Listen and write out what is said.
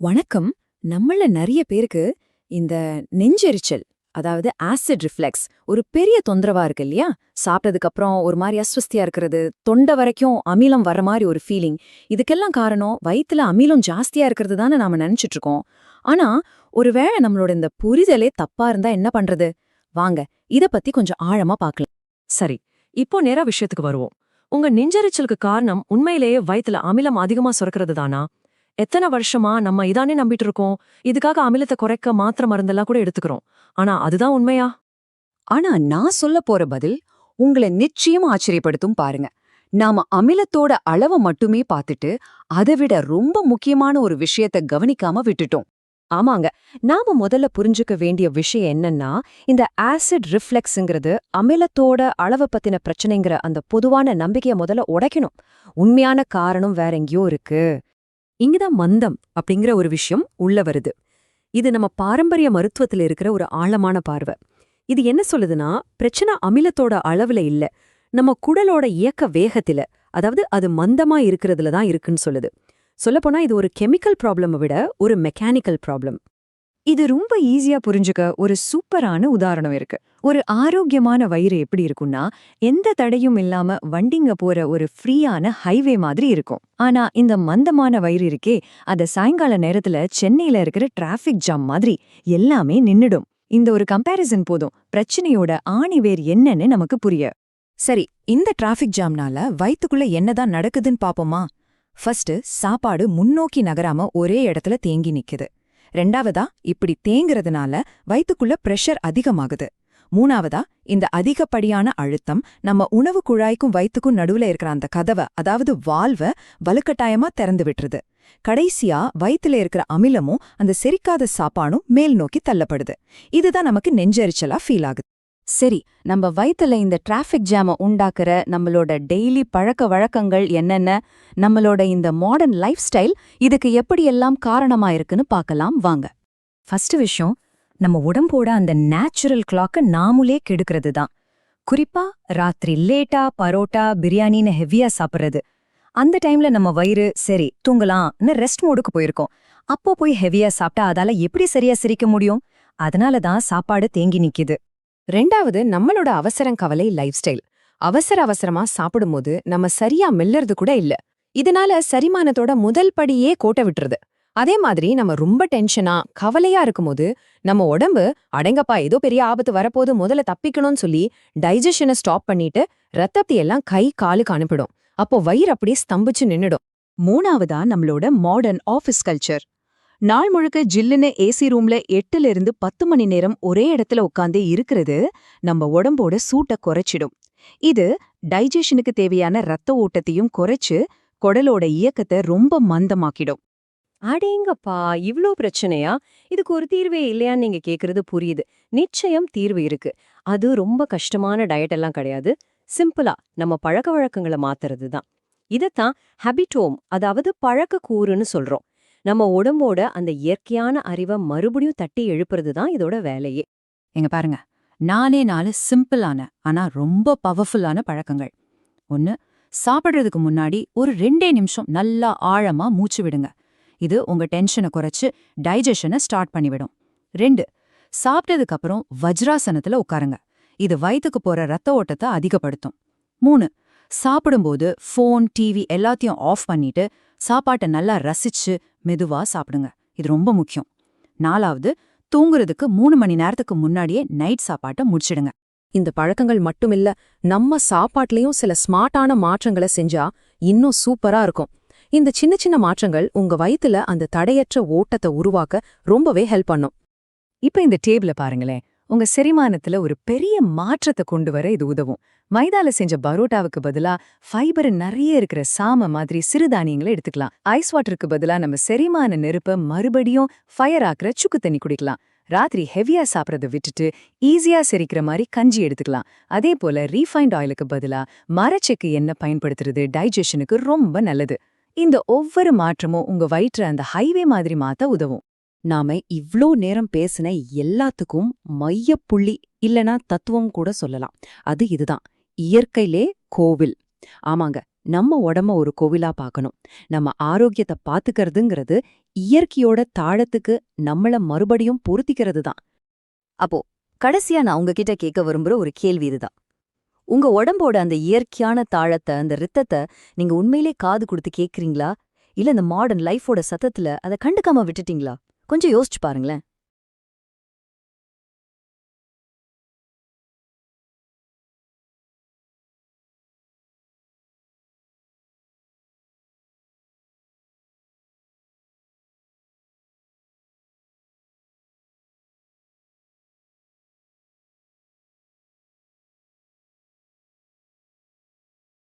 வணக்கம். நம்மள நிறைய பேருக்கு இந்த நெஞ்செரிச்சல் அதாவது ஆசிட் ரிஃப்ளெக்ஸ் ஒரு பெரிய தொந்தரவா இருக்கு இல்லையா? சாப்பிட்டதுக்கு அப்புறம் ஒரு மாதிரி அஸ்வஸ்தியா இருக்கிறது தொண்டை வரைக்கும் அமிலம் வர மாதிரி ஒரு ஃபீலிங் இதுக்கெல்லாம் காரணம் வயித்துல அமிலம் ஜாஸ்தியா இருக்கிறது தானே நாம நினைச்சிட்டு இருக்கோம். ஆனா ஒருவேளை நம்மளோட இந்த புரிதலே தப்பா இருந்தா என்ன பண்றது? வாங்க இத பத்தி கொஞ்சம் ஆழமா பார்க்கலாம். சரி இப்போ நேரா விஷயத்துக்கு வருவோம். உங்க நெஞ்சரிச்சலுக்கு காரணம் உண்மையிலேயே வயிற்றுல அமிலம் அதிகமா சுரக்கிறது தானா? எத்தனை வருஷமா நம்ம இதானே நம்பிட்டு இருக்கோம் இதுக்காக அமிலத்தை குறைக்க மாத்திரை மருந்தெல்லாம் கூட எடுத்துக்கிறோம். ஆனா அதுதான் உண்மையா? ஆனா நான் சொல்ல போற பதில் உங்களை நிச்சயம் ஆச்சரியப்படுத்தும் பாருங்க. நாம அமிலத்தோட அளவை மட்டுமே பார்த்துட்டு அதை விட ரொம்ப முக்கியமான ஒரு விஷயத்த கவனிக்காம விட்டுட்டோம். ஆமாங்க. நாம முதல்ல புரிஞ்சுக்க வேண்டிய விஷயம் என்னன்னா இந்த ஆசிட் ரிஃப்ளெக்ஸ்ங்கிறது அமிலத்தோட அளவு பத்தின பிரச்சனைங்கிற அந்த பொதுவான நம்பிக்கைய முதல்ல உடைக்கணும். உண்மையான காரணம் வேற எங்கேயோ இருக்கு. இங்கதான் மந்தம் அப்படிங்கிற ஒரு விஷயம் உள்ள வருது. இது நம்ம பாரம்பரிய மருத்துவத்துல இருக்கிற ஒரு ஆழமான பார்வை. இது என்ன சொல்லுதுன்னா பிரச்சனை அமிலத்தோட அளவுல இல்ல நம்ம குடலோட இயக்க வேகத்தில அதாவது அது மந்தமா இருக்கிறதுல தான் இருக்குன்னு சொல்லுது. சொல்லப்போனா இது ஒரு கெமிக்கல் ப்ராப்ளமை விட ஒரு மெக்கானிக்கல் ப்ராப்ளம். இது ரொம்ப ஈஸியா புரிஞ்சுக்க ஒரு சூப்பரான உதாரணம் இருக்கு. ஒரு ஆரோக்கியமான வயிறு எப்படி இருக்கும்னா எந்த தடையும் இல்லாம வண்டிங்க போற ஒரு ஃப்ரீயான ஹைவே மாதிரி இருக்கும். ஆனா இந்த மந்தமான வயிறு இருக்கே அத சாயங்கால நேரத்துல சென்னையில இருக்கிற டிராஃபிக் ஜாம் மாதிரி எல்லாமே நின்னுடும். இந்த ஒரு கம்பேரிசன் போதும். பிரச்சனையோட ஆணிவேர் என்னன்னு நமக்கு புரிய. சரி இந்த டிராஃபிக் ஜாம்னால வயிற்றுக்குள்ள என்னதான் நடக்குதுன்னு பாப்போமா? ஃபர்ஸ்ட் சாப்பாடு முன்னோக்கி நகராம ஒரே இடத்துல தேங்கி நிக்குது. ரெண்டாவதா இப்படி தேங்குறதுனால வயிற்றுக்குள்ள பிரஷர் அதிகமாகுது. மூணாவதா இந்த அதிகப்படியான அழுத்தம் நம்ம உணவு குழாய்க்கும் வயிற்றுக்கும் நடுவுல இருக்கிற அந்த கதவை அதாவது வால்வ வலுக்கட்டாயமா திறந்து விட்டுருது. கடைசியா வயித்துல இருக்கிற அமிலமும் அந்த செரிக்காத சாப்பாடும் மேல் நோக்கி தள்ளப்படுது. இதுதான் நமக்கு நெஞ்சரிச்சலா ஃபீல் ஆகுது. சரி நம்ம வயித்துல இந்த டிராஃபிக் ஜாம உண்டாக்குற நம்மளோட டெய்லி பழக்க வழக்கங்கள் என்னென்ன? நம்மளோட இந்த மாடர்ன் லைஃப் ஸ்டைல் இதுக்கு எப்படியெல்லாம் காரணமா இருக்குன்னு பார்க்கலாம் வாங்க. ஃபர்ஸ்ட் விஷயம் நம்ம உடம்போட அந்த நேச்சுரல் கிளாக்கை நாமுலே கெடுக்கிறது தான். குறிப்பா ராத்திரி லேட்டா பரோட்டா பிரியாணின்னு ஹெவியா சாப்பிடுறது. அந்த டைம்ல நம்ம வயிறு சரி தூங்கலாம்னு ரெஸ்ட் மோடுக்கு போயிருக்கோம். அப்போ போய் ஹெவியா சாப்பிட்டா அதால எப்படி சரியா சிரிக்க முடியும்? அதனால தான் சாப்பாடு தேங்கி நிக்குது. ரெண்டாவது நம்மளோட அவசரம் கவலை லைஃப் ஸ்டைல் அவசர அவசரமா சாப்பிடும்போது நம்ம சரியா மெல்லறது கூட இல்ல. இதனால சரிமானத்தோட முதல் படியே கோட்டை விட்டுறது அதே மாதிரி நம்ம ரொம்ப டென்ஷனா கவலையா இருக்கும்போது நம்ம உடம்பு அடங்கப்பா ஏதோ பெரிய ஆபத்து வரப்போது முதல்ல தப்பிக்கணும்னு சொல்லி டைஜஷனை ஸ்டாப் பண்ணிட்டு ரத்தத்தை எல்லாம் கை காலுக்கு அனுப்பிடும். அப்போ வயிறு அப்படியே ஸ்தம்பிச்சு நின்னுடும். மூணாவதா நம்மளோட மாடர்ன் ஆஃபீஸ் கல்ச்சர் நாள் முழுக்க ஜில்லுன்னு ஏசி ரூம்ல எட்டுல இருந்து பத்து மணி நேரம் ஒரே இடத்துல உட்காந்தே இருக்கிறது நம்ம உடம்போட சூட்டை குறைச்சிடும். இது டைஜஷனுக்கு தேவையான ரத்த ஓட்டத்தையும் குறைச்சு குடலோட இயக்கத்தை ரொம்ப மந்தமாக்கிடும். அடேங்கப்பா இவ்ளோ பிரச்சனையா? இதுக்கு ஒரு தீர்வே இல்லையான்னு நீங்க கேக்குறது புரியுது. நிச்சயம் தீர்வு இருக்கு. அது ரொம்ப கஷ்டமான டயட் எல்லாம் கிடையாது. சிம்பிளா நம்ம பழக்க வழக்கங்களை மாத்துறது தான் இதத்தான் ஹபிட்டோம் அதாவது பழக்க கூறுன்னு சொல்றோம். நம்ம உடம்போட அந்த இயற்கையான அறிவை மறுபடியும் தட்டி எழுப்புறது தான் இதோட வேலையே. எங்க பாருங்க. நாலே நாலு சிம்பிளான ஆனா ரொம்ப பவர்ஃபுல்லான பழக்கங்கள். ஒன்னு சாப்பிட்றதுக்கு முன்னாடி ஒரு ரெண்டே நிமிஷம் நல்லா ஆழமா மூச்சு விடுங்க. இது உங்க டென்ஷனை குறைச்சு டைஜஷனை ஸ்டார்ட் பண்ணிவிடும். ரெண்டு சாப்பிட்டதுக்கு அப்புறம் வஜ்ராசனத்துல உட்காருங்க. இது வயிற்றுக்கு போற ரத்த ஓட்டத்தை அதிகப்படுத்தும். மூணு சாப்பிடும்போது ஃபோன் டிவி எல்லாத்தையும் ஆஃப் பண்ணிட்டு சாப்பாட்டை நல்லா ரசிச்சு மெதுவா சாப்பிடுங்க. இது ரொம்ப முக்கியம். நாலாவது தூங்குறதுக்கு மூணு மணி நேரத்துக்கு முன்னாடியே நைட் சாப்பாட்டை முடிச்சிடுங்க. இந்த பழக்கங்கள் மட்டுமில்ல நம்ம சாப்பாட்லயும் சில ஸ்மார்ட்டான மாற்றங்களை செஞ்சா இன்னும் சூப்பரா இருக்கும். இந்த சின்ன சின்ன மாற்றங்கள் உங்க வயித்துல அந்த தடையற்ற ஓட்டத்தை உருவாக்க ரொம்பவே ஹெல்ப் பண்ணும். இப்ப இந்த டேபிள பாருங்களேன். உங்க செரிமானத்துல ஒரு பெரிய மாற்றத்தை கொண்டு வர இது உதவும். மைதால செஞ்ச பரோட்டாவுக்கு பதிலா ஃபைபர் நிறைய இருக்கிற சாம மாதிரி சிறுதானியங்களை எடுத்துக்கலாம். ஐஸ் வாட்டருக்கு பதிலா நம்ம செரிமான நெருப்ப மறுபடியும் ஃபயர் ஆக்குற சுக்கு தண்ணி குடிக்கலாம். ராத்திரி ஹெவியா சாப்பிடறத விட்டுட்டு ஈஸியா செரிக்கிற மாதிரி கஞ்சி எடுத்துக்கலாம். அதே போல ரீஃபைண்ட் ஆயிலுக்கு பதிலா மரச்செக்கு எண்ணெய் பயன்படுத்துறது டைஜஷனுக்கு ரொம்ப நல்லது. இந்த ஒவ்வொரு மாற்றமும் உங்க வயிற்ற அந்த ஹைவே மாதிரி மாத்த உதவும். நாம இவ்ளோ நேரம் பேசின எல்லாத்துக்கும் மையப்புள்ளி இல்லனா தத்துவம் கூட சொல்லலாம். அது இதுதான். இயற்கையிலே கோவில். ஆமாங்க. நம்ம உடம்ப ஒரு கோவிலா பார்க்கணும் நம்ம ஆரோக்கியத்தை பாத்துக்கிறதுங்கிறது இயற்கையோட தாழத்துக்கு நம்மள மறுபடியும் பொருத்திக்கிறது தான் அப்போ கடைசியா நான் உங்ககிட்ட கேட்க விரும்புற ஒரு கேள்வி இதுதான். உங்க உடம்போட அந்த இயற்கையான தாழத்தை அந்த ரித்தத்தை நீங்க உண்மையிலே காது கொடுத்து கேக்குறீங்களா? இல்ல இந்த மாடர்ன் லைஃபோட சத்தத்துல அதை கண்டுக்காம விட்டுட்டீங்களா? கொஞ்சம் யோசிச்சு பாருங்களேன்.